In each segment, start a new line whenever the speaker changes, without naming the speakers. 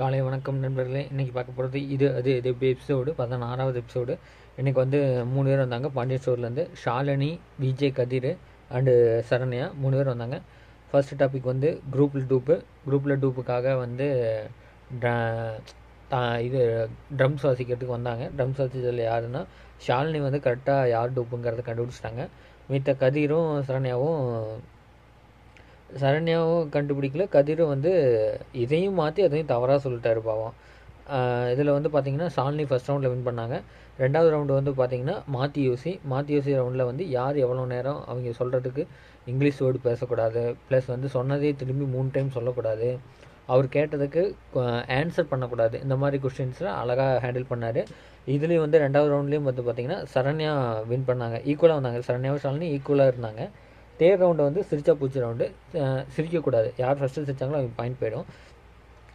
காலை வணக்கம் நண்பர்களே. இன்றைக்கி பார்க்க போகிறது இது அது இது எபிசோடு பதினாறாவது எபிசோடு இன்றைக்கி வந்து மூணு பேர் வந்தாங்க. பாண்டியன் ஸ்டோர்லேருந்து ஷாலினி விஜய் கதிர் அண்டு சரண்யா மூணு பேர் வந்தாங்க. ஃபர்ஸ்ட் டாபிக் வந்து குரூப்பில் டூப்பு குரூப்பில் டூப்புக்காக வந்து இது ட்ரம்ஸ் வாசிக்கிறதுக்கு வந்தாங்க. ட்ரம்ஸ் வாசித்ததில் யாருன்னா ஷாலினி வந்து கரெக்டாக யார் டூப்புங்கிறத கண்டுபிடிச்சிட்டாங்க. மித்த கதிரும் சரண்யாவும் சரண்யாவும் கண்டுபிடிக்கல. கதிரும் வந்து இதையும் மாற்றி அதையும் தவறாக சொல்லிட்டாரு பாவம். இதில் வந்து பார்த்தீங்கன்னா ஷாலினி ஃபஸ்ட் ரவுண்டில் வின் பண்ணாங்க. ரெண்டாவது ரவுண்டு வந்து பார்த்தீங்கன்னா மாற்றி யோசி மாற்றி யோசி ரவுண்டில் வந்து யார் எவ்வளோ நேரம் அவங்க சொல்கிறதுக்கு இங்கிலீஷ் வேர்டு பேசக்கூடாது. ப்ளஸ் வந்து சொன்னதே திரும்பி மூணு டைம் சொல்லக்கூடாது. அவர் கேட்டதுக்கு ஆன்சர் பண்ணக்கூடாது. இந்த மாதிரி கொஸ்டின்ஸ்லாம் அழகாக ஹேண்டில் பண்ணார். இதுலேயும் வந்து ரெண்டாவது ரவுண்ட்லேயும் வந்து பார்த்தீங்கன்னா சரண்யா வின் பண்ணாங்க. ஈக்குவலாக வந்தாங்க. சரண்யாவும் ஷாலினி ஈக்குவலாக இருந்தாங்க. தேர்ட் ரவுண்டு வந்து சிரிச்சா பூச்சி ரவுண்டு. சிரிக்கக்கூடாது. யார் ஃபஸ்ட்டு சிரிச்சாங்களோ அவங்க பாயிண்ட் போயிடும்.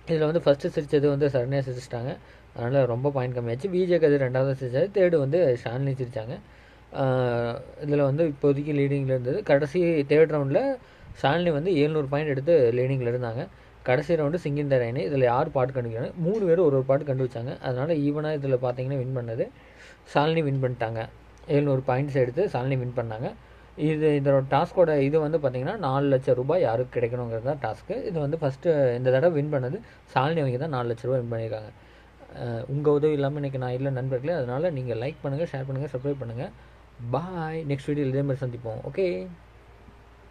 இதில் வந்து ஃபஸ்ட்டு சிரித்தது வந்து சரண்யா சிரிச்சிட்டாங்க. அதனால் ரொம்ப பாயிண்ட் கம்மியாச்சு. விஜய் கதிர் ரெண்டாவது சிரிச்சாரு. தேர்டு வந்து ஷாலினி சிரித்தாங்க இதில் வந்து இப்போதைக்கு லீடிங்கில் இருந்தது. கடைசி தேர்ட் ரவுண்டில் ஷாலினி வந்து எழுநூறு பாயிண்ட் எடுத்து லீடிங்கில் இருந்தாங்க. கடைசி ரவுண்டு சிங்கிங் தரையணி இதில் யார் பாட்டு கண்டுக்கிறாங்க மூணு பேரும் ஒரு ஒரு பாட்டு கண்டுபிடிச்சாங்க. அதனால் ஈவனாக இதில் பார்த்தீங்கன்னா வின் பண்ணது. ஷாலினி வின் பண்ணிட்டாங்க. எழுநூறு பாயிண்ட்ஸ் எடுத்து ஷாலினி வின் பண்ணாங்க. இது இதோட டாஸ்கோட இது வந்து பார்த்தீங்கன்னா நாலு லட்சம் ரூபாய் யாருக்கு கிடைக்கணுங்கிறது தான் டாஸ்க்கு. இது வந்து ஃபஸ்ட்டு இந்த தடவை வின் பண்ணது சாலினி அவங்க தான் நாலு லட்ச ரூபாய் வின் பண்ணியிருக்காங்க. உங்கள் உதவி இல்லாமல் இன்றைக்கி நான் இல்லை நண்பர்களே அதனால் நீங்கள் லைக் பண்ணுங்கள் ஷேர் பண்ணுங்கள் சப்ஸ்கிரைப் பண்ணுங்கள் பாய் நெக்ஸ்ட் வீடியோ இதே மாதிரி சந்திப்போம். ஓகே